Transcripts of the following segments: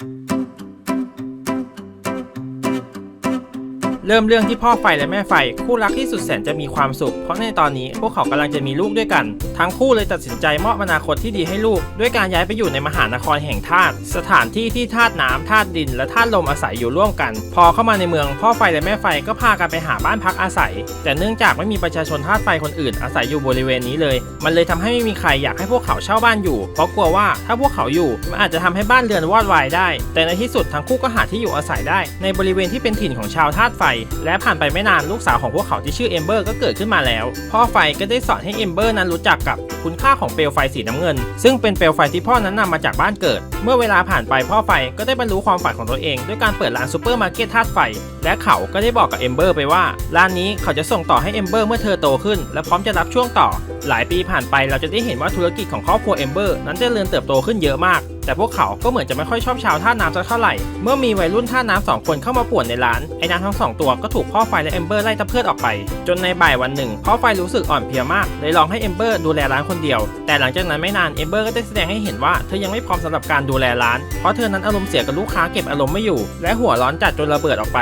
Thank you. เริ่มเรื่องที่พ่อไฟและแม่ไฟ คู่รักที่สุดแสนจะมีความสุข เพราะในตอนนี้พวกเขากำลังจะมีลูกด้วยกัน ทั้งคู่เลยตัดสินใจมอบอนาคตที่ดีให้ลูก ด้วยการย้ายไปอยู่ในมหานครแห่งธาตุสถานที่ที่ธาตุน้ำธาตุดิน และธาตุลมอาศัยอยู่ร่วมกัน พอเข้ามาในเมืองพ่อไฟและแม่ไฟก็พากันไปหาบ้านพักอาศัย แต่เนื่องจากไม่มีประชาชนธาตุไฟคนอื่นอาศัยอยู่บริเวณนี้เลย มันเลยทำให้ไม่มีใครอยากให้พวกเขาเช่าบ้านอยู่ เพราะกลัวว่าถ้าพวกเขาอยู่มันอาจจะทำให้บ้านเรือนวอดวายได้ แต่ในที่สุดทั้งคู่ก็หาที่อยู่อาศัยได้ ในบริเวณที่เป็นถิ่นของชาวธาตุไฟและผ่านไปไม่นานลูกสาวของพวกเขาที่ชื่อเอมเบอร์ก็เกิดขึ้นมาแล้ว พ่อไฟก็ได้สอนให้เอมเบอร์นั้นรู้จักกับคุณค่าของเปลวไฟสีน้ำเงิน ซึ่งเป็นเปลวไฟที่พ่อนั้นนำมาจากบ้านเกิด เมื่อเวลาผ่านไปพ่อไฟก็ได้บรรลุความฝันของตัวเอง ด้วยการเปิดร้านซูเปอร์มาร์เก็ตธาตุไฟ และเขาก็ได้บอกกับเอมเบอร์ไปว่าร้านนี้เขาจะส่งต่อให้เอมเบอร์เมื่อเธอโตขึ้น และพร้อมจะรับช่วงต่อ หลายปีผ่านไปเราจะได้เห็นว่าธุรกิจของครอบครัวเอมเบอร์นั้นเจริญเติบโตขึ้นเยอะมาก แต่พวกเขาก็เหมือนจะไม่ค่อยชอบชาวท่าน้ำสักเท่าไหร่ เมื่อมีวัยรุ่นท่าน้ำสองคนเข้ามาป่วนในร้าน ไอ้นางทั้งสองตัวก็ถูกพ่อไฟและเอมเบอร์ไล่ตะเพิดออกไป จนในบ่ายวันหนึ่งพ่อไฟรู้สึกอ่อนเพลียมาก เลยลองให้เอมเบอร์ดูแลร้านคนเดียว แต่หลังจากนั้นไม่นานเอมเบอร์ก็ได้แสดงให้เห็นว่าเธอยังไม่พร้อมสำหรับการดูแลร้าน เพราะเธอนั้นอารมณ์เสียกับลูกค้าเก็บอารมณ์ไม่อยู่ และหัวร้อนจัดจนระเบิดออกไป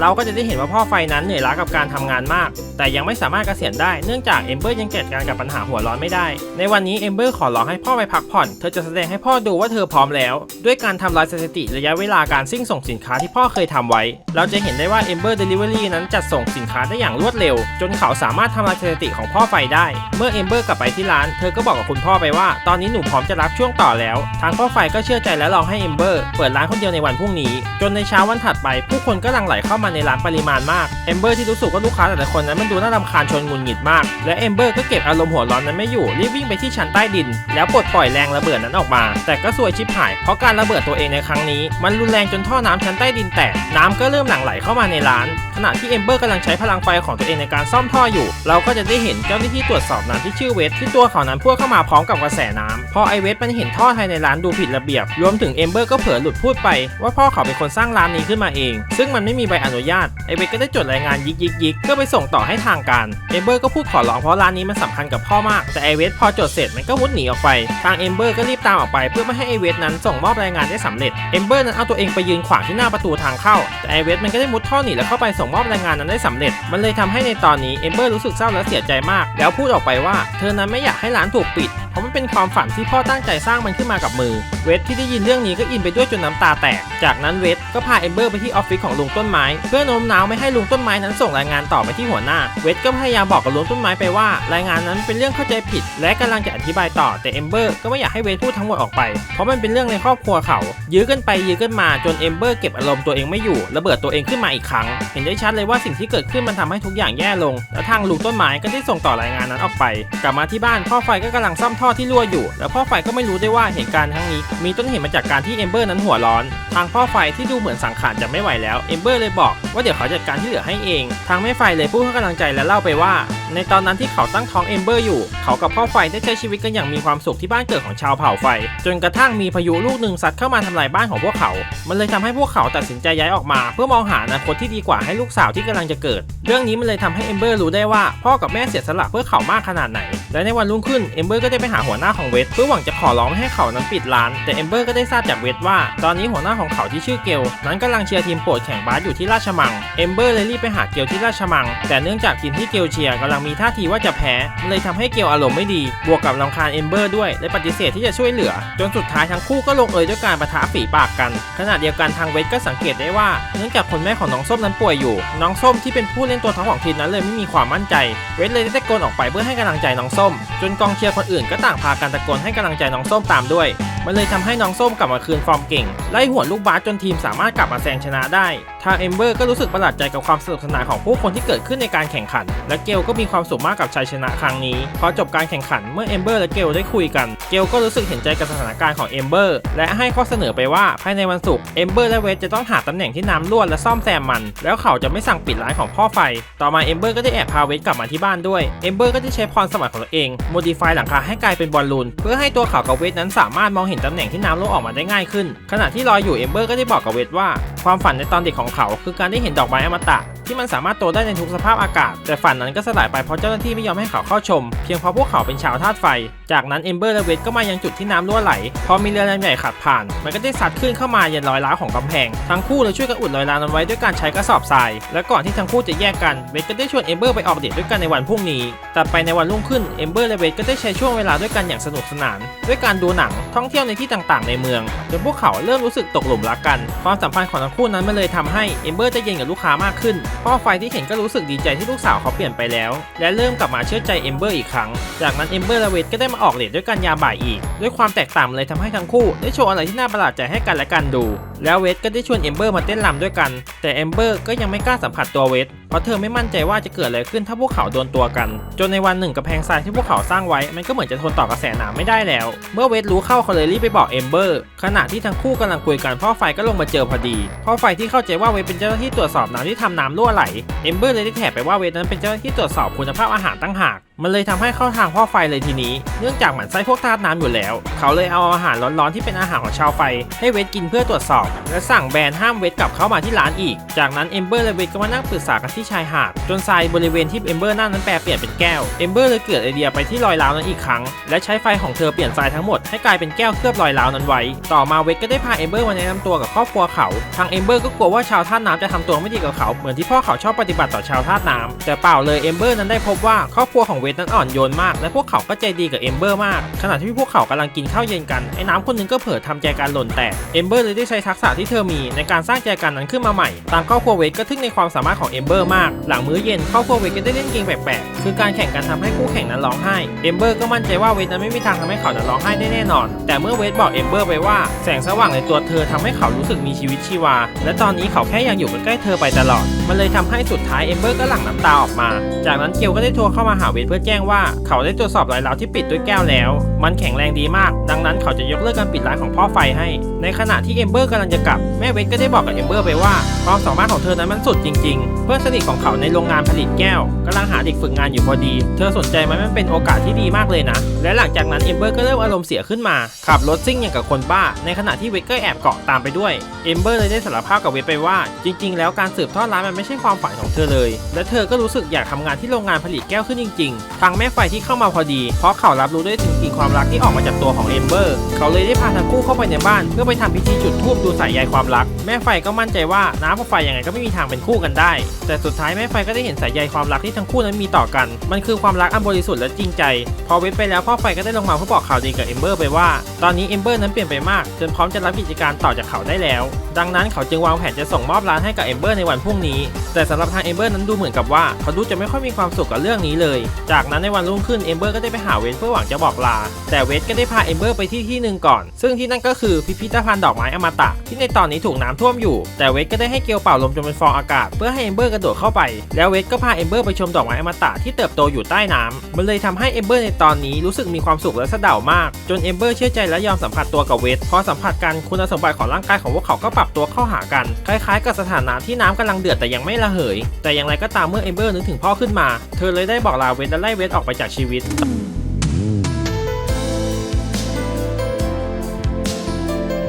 เราก็จะได้เห็นว่าพ่อไฟนั้นเหนื่อยล้ากับการทำงานมาก แต่ยังไม่สามารถเกษียณได้เนื่องจากเอมเบอร์ยังจัดการกับปัญหาหัวร้อนไม่ได้ ในวันนี้เอมเบอร์ขอร้องให้พ่อไปพักผ่อน เธอจะแสดงให้พ่อดูว่าเธอพร้อมแล้ว ด้วยการทำลายสถิติระยะเวลาการซิ่งส่งสินค้าที่พ่อเคยทำไว้ เราจะเห็นได้ว่าเอมเบอร์เดลิเวอรี่นั้นจัดส่งสินค้าได้อย่างรวดเร็ว จนเขาสามารถทำลายสถิติของพ่อไฟได้ เมื่อเอมเบอร์กลับไปที่ร้านเธอก็บอกกับคุณพ่อไปว่าตอนนี้หนูพร้อมจะรับช่วงต่อแล้ว ทางพ่อไฟก็เชื่อใจและลองให้เอมเบอร์เปิดร้านคนเดียวในวันพรุ่งนี้ จนในเช้าวันถัดไปผู้คนก็หลั่งไหลเข้ามาในร้านปริมาณมากเอมเบอร์ที่รู้สึกว่าลูกค้าแต่ละคนนั้นมันดูน่ารำคาญชนงุนหงิดมาก และเอมเบอร์ก็เก็บอารมณ์หัวร้อนนั้นไม่อยู่รีบวิ่งไปที่ชั้นใต้ดิน แล้วปลดปล่อยแรงระเบิดนั้นออกมา แต่ก็สวยชิบหายเพราะการระเบิดตัวเองในครั้งนี้ มันรุนแรงจนท่อน้ำชั้นใต้ดินแตกน้ำก็เริ่มหลั่งไหลเข้ามาในร้าน ขณะที่เอมเบอร์กำลังใช้พลังไฟของตัวเองในการซ่อมท่ออยู่ เราก็จะได้เห็นเจ้าหน้าที่ตรวจสอบน้ำที่ชื่อเวทที่ตัวเขานั้นพุ่งเข้ามาพร้อมกับกระแสน้ำพอไอเวทมันเห็นท่อภายในร้านดูผิดระเบียบ รวมถึงเอมเบอร์ก็เผลอหลุดพูดไป ว่าพ่อเขาเป็นคนสร้างร้านนี้ขึ้นมาเอง ซึ่งมันไม่มีใบอนุญาตไอเวทก็ได้จดรายงานยิกยิกยิกเพื่อไปส่งต่อให้ทางการเอมเบอร์ก็พูดขอร้องเพราะร้านนี้มันสำคัญกับพ่อมาก แต่ไอเวทพอจดเสร็จมันก็มุดหนีออกไป ทางเอมเบอร์ก็รีบตามออกไปเพื่อไม่ให้ไอเวทนั้นส่งมอบรายงานได้สำเร็จเอมเบอร์นั้นเอาตัวเองไปยืนขวางที่หน้าประตูทางเข้าแต่ไอเวทมันก็ได้มุดท่อหนีแล้วเข้าไปส่งมอบรายงานนั้นได้สำเร็จ มันเลยทำให้ในตอนนี้เอมเบอร์รู้สึกเศร้าและเสียใจมาก แล้วพูดออกไปว่า เธอนั้นไม่อยากให้ร้านถูกปิด ราะมันเป็นความฝันที่พ่อตั้งใจสร้างมันขึ้นมากับมือ เวทที่ได้ยินเรื่องนี้ก็อินไปด้วยจนน้ำตาแตก จากนั้นเวทก็พาเอมเบอร์ไปที่ออฟฟิศของลุงต้นไม้ เพื่อโน้มน้าวไม่ให้ลุงต้นไม้นั้นส่งรายงานต่อไปที่หัวหน้า เวทก็พยายามบอกกับลุงต้นไม้ไปว่า รายงานนั้นเป็นเรื่องเข้าใจผิด และกำลังจะอธิบายต่อแต่เอมเบอร์ก็ไม่อยากให้เวทพูดทั้งหมดออกไป เพราะมันเป็นเรื่องในครอบครัวเขา ยื้อกันไปยื้อกันมาจนเอมเบอร์เก็บอารมณ์ตัวเองไม่อยู่ระเบิดตัวเองขึ้นมาอีกครั้ง เห็นได้ชัดเลยว่าสิ่งที่เกิดขึ้นมันทำให้ทุกอย่างแย่ลง และทางลุงต้นไม้ก็ได้ส่งต่อรายงานนั้นออกไป กลับมาที่บ้านพ่อไฟก็กำลังซ่อมท่อที่รั่วอยู่ แล้วพ่อไฟก็ไม่รู้ได้ว่าเหตุการณ์ครั้งนี้ มีต้นเหตุมาจากการที่เอมเบอร์นั้นหัวร้อน ทางพ่อไฟที่ดูเหมือนสังขารจะไม่ไหวแล้วเอมเบอร์เลยบอกว่าเดี๋ยวเขาจัดการที่เหลือให้เอง ทางแม่ไฟเลยพูดให้กำลังใจและเล่าไปว่า ในตอนนั้นที่เขาตั้งท้องเอมเบอร์อยู่ เขากับพ่อไฟได้ใช้ชีวิตกันอย่างมีความสุขที่บ้านเกิดของชาวเผ่าไฟ จนกระทั่งมีพายุลูกหนึ่งซัดเข้ามาทำลายบ้านของพวกเขา มันเลยทำให้พวกเขาตัดสินใจย้ายออกมา เพื่อมองหาอนาคตที่ดีกว่าให้ลูกสาวที่กำลังจะเกิด เรื่องนี้มันเลยทำให้เอมเบอร์รู้ได้ว่าพ่อกับแม่เสียสละเพื่อเขามากขนาดไหน และในวันรุ่งขึ้นเอมเบอร์ก็ได้ไปหาหัวหน้าของเวทเพื่อหวังจะขอร้องให้เขานั้นปิดร้าน แต่เอมเบอร์ก็ได้ทราบจากเวทว่า ตอนนี้หัวหน้าของเขาที่ชื่อเกลนั้นกำลังเชียร์ทีมโปรดแข่งบาสอยู่ที่ราชมัง เอมเบอร์เลยรีบไปหาเกลที่ราชมัง แต่เนื่องจากทีมที่เกลเชียร์กำลังมีท่าทีว่าจะแพ้ เลยทำให้เกลอารมณ์ไม่ดี บวกกับรำคาญเอมเบอร์ด้วยและปฏิเสธที่จะช่วยเหลือ จนสุดท้ายทั้งคู่ก็ลงเอยด้วยการประทะฝีปากกัน ขณะเดียวกันทางเวทก็สังเกตได้ว่าเนื่องจากคนแม่ของน้องส้มนั้นป่วยอยู่ น้องส้มที่เป็นผู้เล่นตัวท็อปของทีมนั้นเลยไม่มีความมั่นใจ เวทเลยได้ตะโกนออกไปเพื่อให้กำลังใจน้องส้ม จนกองเชียร์คนอื่นก็ต่างพากันตะโกนให้กำลังใจน้องส้มตามด้วย มันเลยทำให้น้องส้มกลับมาคืนฟอร์มเก่งไล่หัวลูกบาสจนทีมสามารถกลับมาแซงชนะได้ทางเอมเบอร์ก็รู้สึกประหลาดใจกับความสนุกสนานของผู้คนที่เกิดขึ้นในการแข่งขัน และเกลก็มีความสุขมากกับชัยชนะครั้งนี้พอจบการแข่งขันเมื่อเอมเบอร์และเกลได้คุยกัน เกลก็รู้สึกเห็นใจกับสถานการณ์ของเอมเบอร์และให้ข้อเสนอไปว่าภายในวันศุกร์เอมเบอร์และเวทจะต้องหาตำแหน่งที่น้ำรั่วและซ่อมแซมมัน แล้วเขาจะไม่สั่งปิดร้านของพ่อไฟ ต่อมาเอมเบอร์ก็ได้แอบพาเวทกลับมาที่บ้านด้วยเอมเบอร์ก็ได้ใช้พรสวรรค์ของตัวเองโมดิฟายหลังคาให้กลายเป็นบอลลูนเพื่อให้ตัวเขากับเวทนั้นสามารถมองเห็นตำแหน่งที่น้ำรั่วออกมาได้ง่ายขึ้น ขณะที่รออยู่เอมเบอร์ก็ได้บอกกับเวทว่า ความฝันในตอนเด็กของเขา คือการได้เห็นดอกไม้อมตะ ที่มันสามารถโตได้ในทุกสภาพอากาศ แต่ฝันนั้นก็สลายไปเพราะเจ้าหน้าที่ไม่ยอมให้เขาเข้าชม เพียงเพราะพวกเขาเป็นชาวธาตุไฟ จากนั้นเอมเบอร์และเวทก็มายังจุดที่น้ำรั่วไหล พอมีเรือลำใหญ่ขับผ่าน มันก็ได้ซัดขึ้นเข้ามายันรอยร้าวของกำแพง ทั้งคู่เลยช่วยกันอุดรอยร้าวนั้นไว้ด้วยการใช้กระสอบทราย และก่อนที่ทั้งคู่จะแยกกัน เวทก็ได้ชวนเอมเบอร์ไปออกเดทด้วยกันในวันพรุ่งนี้ แตัดไปในวันรุ่งขึ้น เอมเบอร์และเวทก็ได้ใช้ช่วงเวลาด้วยกันอย่างสนุกสนาน ด้วยการดูหนัง ท่องเที่ยวในที่ต่างๆ ในเมือง จนพวกเขาเริ่มรู้สึกตกหลุมรักกัน ความสัมพันธ์ของทั้งคู่นั้นมันเลยทำให้เอมเบอร์ใจเย็นกับลูกค้ามากขึ้นพ่อไฟที่เห็นก็รู้สึกดีใจที่ลูกสาวเขาเปลี่ยนไปแล้ว และเริ่มกลับมาเชื่อใจเอมเบอร์อีกครั้ง จากนั้นเอมเบอร์และเวทก็ได้มาออกเดทด้วยกันยามบ่ายอีก ด้วยความแตกต่างเลยทำให้ทั้งคู่ ได้โชว์อะไรที่น่าประหลาดใจให้กันและกันดู แล้วเวทก็ได้ชวนเอมเบอร์มาเต้นรำด้วยกัน แต่เอมเบอร์ก็ยังไม่กล้าสัมผัสตัวเวทเพราะเธอไม่มั่นใจว่าจะเกิดอะไรขึ้นถ้าพวกเขาโดนตัวกัน จนในวันหนึ่งกระแพงทรายที่พวกเขาสร้างไว้ มันก็เหมือนจะทนต่อกระแสน้ำไม่ได้แล้ว เมื่อเวทรู้เข้าเขาเลยรีบไปบอกเอมเบอร์ขณะที่ทั้งคู่กำลังคุยกันพ่อไฟก็ลงมาเจอพอดีพ่อไฟที่เข้าใจว่าเวทเป็นเจ้าหน้าที่ตรวจสอบน้ำที่ทำน้ำรั่วไหลเอมเบอร์เลยได้แถบไปว่าเวทนั้นเป็นเจ้าหน้าที่ตรวจสอบคุณภาพอาหารตั้งหาก มันเลยทำให้เข้าทางพ่อไฟเลยทีนี้ เนื่องจากหมันไส้พวกทาสน้ำอยู่แล้ว เขาเลยเอาอาหารร้อนๆที่เป็นอาหารของชาวไฟ ให้เวทกินเพื่อตรวจสอบ และสั่งแบนห้ามเวทกลับเข้ามาที่ร้านอีก จากนั้นเอมเบอร์และเวทก็มานั่งปรึกษากันที่ชายหาด จนทรายบริเวณที่เอมเบอร์นั่งนั้นแปรเปลี่ยนเป็นแก้ว เอมเบอร์เลยเกิดไอเดียไปที่รอยร้าวนั้นอีกครั้ง และใช้ไฟของเธอเปลี่ยนทรายทั้งหมดให้กลายเป็นแก้วเคลือบรอยร้าวนั้นไว้ ต่อมาเวทก็ได้พาเอมเบอร์มาแนะนำตัวกับครอบครัวเขา ทางเอมเบอร์ก็กลัวว่าชาวท่าน้ำจะทำตัวไม่ดีกับเขา เหมือนที่พ่อเขาชอบปฏิบัติต่อชาวท่าน้ำแต่เปล่าเลยเอมเบอร์นั้นได้พบว่าครอบครัวของเวทนั้นอ่อนโยนมาก และพวกเขาก็ใจดีกับเอมเบอร์มาก ขณะที่พวกเขากำลังกินข้าวเย็นกัน ไอ้น้ำคนหนึงก็เผลอทำแจกันหล่นแตก เอมเบอร์เลยได้ใช้ทักษะที่เธอมีในการสร้างแจกันนั้นขึ้นมาใหม่ ตามครอบครัวเวทก็ทึ่งในความสามารถของเอมเบอร์มาก หลังมื้อเย็นครอบครัวเวทก็ได้เล่นเกมแปลกๆ คือการแข่งกันทำให้คู่แข่งนั้นร้องไห้ เอมเบอร์ก็มั่นใจว่าเวทนั้นไม่มีทางทำให้เขานั้นร้องไห้ได้แน่นอน แต่เมื่อเวทบอกเอมเบอร์ไปว่าแสงสว่างในตัวเธอทำให้เขารู้สึกมีชีวิตชีวา และตอนนี้เขาแค่อยากอยู่ใกล้เธอไปตลอด มันเลยทำให้สุดท้ายเอมเบอร์ก็หลั่งน้ำตาออกมา จากนั้นเกลก็ได้โทรเข้ามาหาเวทเพื่อแจ้งว่าเขาได้ตรวจสอบรอยร้าวที่ปิดด้วยแก้วแล้ว มันแข็งแรงดีมาก ดังนั้นเขาจะยกเลิกการปิดร้านของพ่อไฟให้ ในขณะที่เอมเบอร์กำลังจะกลับ แม่เวทก็ได้บอกกับเอมเบอร์ไปว่าความสามารถของเธอนั้นมันสุดจริง ๆ เพื่อนสนิทของเขาในโรงงานผลิตแก้วกำลังหาเด็กฝึกงานอยู่พอดี เธอสนใจไหมมันเป็นโอกาสที่ดีมากเลยนะ และหลังจากนั้นเอมเบอร์ก็เริ่มอารมณ์เสียขึ้นมาขับรถซิ่งอย่างกับคนบ้า ในขณะที่เวทก็แอบเกาะตามไปด้วยเอมเบอร์เลยได้สารภาพกับเวทไปว่า จริง ๆ แล้วการสืบทอดร้านมันไม่ใช่ความฝันของเธอเลย และเธอก็รู้สึกอยากทำงานที่โรงงานผลิตแก้วขึ้นจริง ๆทางแม่ไฟที่เข้ามาพอดี เพราะเขารับรู้ได้ถึงกลิ่นความรักที่ออกมาจากตัวของเอมเบอร์ เขาเลยได้พาทั้งคู่เข้าไปในบ้าน เพื่อไปทำพิธีจุดธูปดูสายใยความรัก แม่ไฟก็มั่นใจว่าน้ำกับไฟยังไงก็ไม่มีทางเป็นคู่กันได้ แต่สุดท้ายแม่ไฟก็ได้เห็นสายใยความรักที่ทั้งคู่นั้นมีต่อกัน มันคือความรักอันบริสุทธิ์และจริงใจ พอเว้นไปแล้วพ่อไฟก็ได้ลงมาเพื่อบอกข่าวดีกับเอมเบอร์ไปว่า ตอนนี้เอมเบอร์นั้นเปลี่ยนไปมากจนพร้อมจะรับกิจการต่อจากเขาได้แล้ว ดังนั้นเขาจึงวางแผนจะส่งมอบร้านให้กับเอมเบอร์ในวันพรุ่งนี้ แต่สำหรับทางเอมเบอร์นั้นดูเหมือนกับว่าเขาดูจะไม่ค่อยมีความสุขกับเรื่องนี้เลยจากนั้นในวันรุ่งขึ้นเอมเบอร์ก็ได้ไปหาเวทเพื่อหวังจะบอกลา แต่เวทก็ได้พาเอมเบอร์ไปที่ที่หนึ่งก่อน ซึ่งที่นั่นก็คือพิพิธภัณฑ์ดอกไม้อมตะ ที่ในตอนนี้ถูกน้ำท่วมอยู่ แต่เวทก็ได้ให้เกลียวเป่าลมจนเป็นฟองอากาศ เพื่อให้เอมเบอร์กระโดดเข้าไป แล้วเวทก็พาเอมเบอร์ไปชมดอกไม้อมตะที่เติบโตอยู่ใต้น้ำมันเลยทำให้เอมเบอร์ในตอนนี้รู้สึกมีความสุขและสะเดามาก จนเอมเบอร์เชื่อใจและยอมสัมผัสตัวกับเวทพอสัมผัสกันคุณสมบัติของร่างกายของพวกเขาก็ปรับตัวเข้าหากัน คล้ายๆ กับสถานะที่น้ำกำลังเดือดแต่ยังไม่ระเหย แต่อย่างไรก็ตามเมื่อเอมเบอร์นึกถึงพ่อขึ้นมา เธอเลยได้บอกลาเวทและไล่เวทออกไปจากชีวิต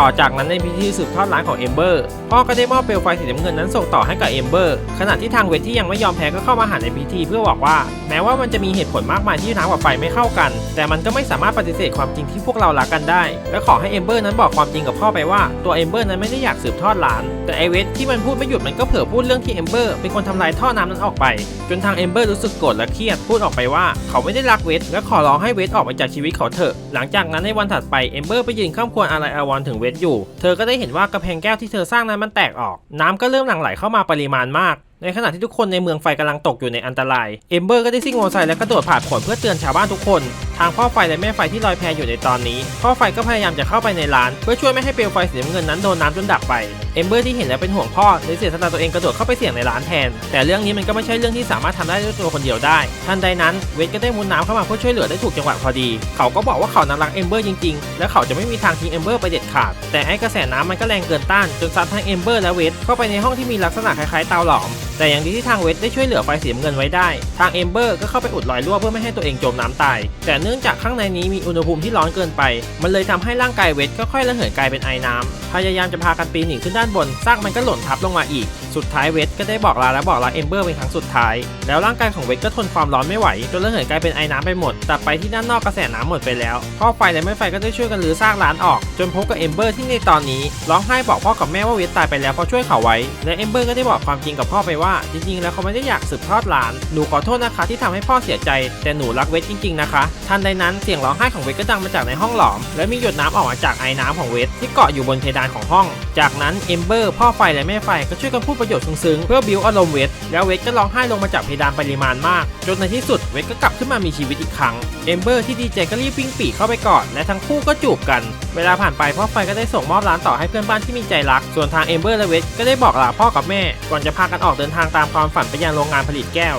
ต่อจากนั้นในพิธีสืบทอดร้านของเอมเบอร์พ่อก็ได้มอบเปลวไฟสีน้ำเงินนั้นส่งต่อให้กับเอมเบอร์ขณะที่ทางเวทที่ยังไม่ยอมแพ้ก็เข้ามาหาในพิธีเพื่อบอกว่า แม้ว่ามันจะมีเหตุผลมากมายที่น้ำกับไฟไม่เข้ากัน แต่มันก็ไม่สามารถปฏิเสธความจริงที่พวกเรารักกันได้ และขอให้เอมเบอร์นั้นบอกความจริงกับพ่อไปว่าตัวเอมเบอร์นั้นไม่ได้อยากสืบทอดร้าน แต่ไอเวทที่มันพูดไม่หยุดมันก็เผลอพูดเรื่องที่เอมเบอร์เป็นคนทำลายท่อน้ำนั้นออกไป จนทางเอมเบอร์รู้สึกโกรธและเครียดพูดออกไปว่าเขาไม่ได้รักเวทและขอร้องให้เวทออกไปจากชีวิตเขาเถอะ หลังจากนั้นในวันถัดไปเอมเบอร์ไปยืนข้ามควรอะไรอาวรถึงเวทอยู่ เธอก็ได้เห็นว่ากระแพงแก้วที่เธอสร้างนั้นมันแตกออก น้ำก็เริ่มหลั่งไหลเข้ามาปริมาณมาก ในขณะที่ทุกคนในเมืองไฟกำลังตกอยู่ในอันตราย เอมเบอร์ก็ได้ซิ่งมอเตอร์ไซค์และกระโดดผ่านผลเพื่อเตือนชาวบ้านทุกคน ทางพ่อไฟและแม่ไฟที่ลอยแพอยู่ในตอนนี้ พ่อไฟก็พยายามจะเข้าไปในร้าน เพื่อช่วยไม่ให้เปลวไฟสีน้ำเงินนั้นโดนน้ำจนดับไป เอมเบอร์ที่เห็นแล้วเป็นห่วงพ่อเลยเสียสละตัวเองกระโดดเข้าไปเสี่ยงในร้านแทน แต่เรื่องนี้มันก็ไม่ใช่เรื่องที่สามารถทำได้ด้วยตัวคนเดียวได้ ทันใดนั้นเวทก็ได้มุดน้ำเข้ามาเพื่อช่วยเหลือได้ถูกจังหวะพอดี เขาก็บอกว่าเขานั้นรักเอมเบอร์จริงๆ และเขาจะไม่มีทางทิ้งเอมเบอร์ไปเด็ดขาด แต่ไอ้กระแสน้ำมันก็แรงเกินต้านจนซัดทั้งเอมเบอร์และเวทเข้าไปในห้องที่มีลักษณะคล้ายๆเตาหลอม แต่อย่างดีที่ทางเวทได้ช่วยเหลือไฟสีน้ำเงินไว้ได้ ทางเอมเบอร์ก็เข้าไปอุดรอยรั่วเพื่อไม่ให้ตัวเองจมน้ำตาย แต่เนื่องจากข้างในนี้มีอุณหภูมิที่ร้อนเกินไป มันเลยทำให้ร่างกายเวทค่อยๆระเหยกลายเป็นไอน้ำพยายามจะพากันปีนหนีขึ้นด้านบนซากมันก็หล่นทับลงมาอีก สุดท้ายเวทก็ได้บอกลาและบอกลาเอมเบอร์เป็นครั้งสุดท้าย แล้วร่างกายของเวทก็ทนความร้อนไม่ไหวจนระเหยกลายเป็นไอ้น้ำไปหมด แตัดไปที่ด้านนอกกระแสน้ำหมดไปแล้ว พ่อไฟและแม่ไฟก็ได้ช่วยกันรื้อซากร้านออก จนพบกับเอมเบอร์ที่ในตอนนี้ร้องไห้บอกพ่อกับแม่ว่าเวทตายไปแล้วเพราะช่วยเขาไว้ และเอมเบอร์ก็ได้บอกความจริงกับพ่อไปว่า จริงๆ แล้วเขาไม่ได้อยากสืบทอดร้าน หนูขอโทษนะคะ ที่ทำให้พ่อเสียใจ แต่หนูรักเวทจริงๆ นะคะ ทันใดนั้นเสียงร้องไห้ของเวทก็ดังมาจากในห้องหลอม และมีหยดน้ำออกมาจากไอ้น้ำของเวทที่เกาะอยู่บนเพดานของห้อง จากนั้นเอมเบอร์พ่อไฟและแม่ไฟก็ช่วยกันพูดประโยชน์ซึ้งๆเพื่อบิวอารมณ์เวทแล้วเวทก็ร้องไห้ลงมาจากเพดานปริมาณมาก จนในที่สุดเวทก็กลับขึ้นมามีชีวิตอีกครั้งเอมเบอร์ที่ดีเจก็รีบวิ่งปีเข้าไปกอดและทั้งคู่ก็จูบกัน เวลาผ่านไปพ่อไฟก็ได้ส่งมอบร้านต่อให้เพื่อนบ้านที่มีใจรัก ส่วนทางเอมเบอร์และเวทก็ได้บอกลาพ่อกับแม่ ก่อนจะพากันออกเดินทางตามความฝันไปยังโรงงานผลิตแก้ว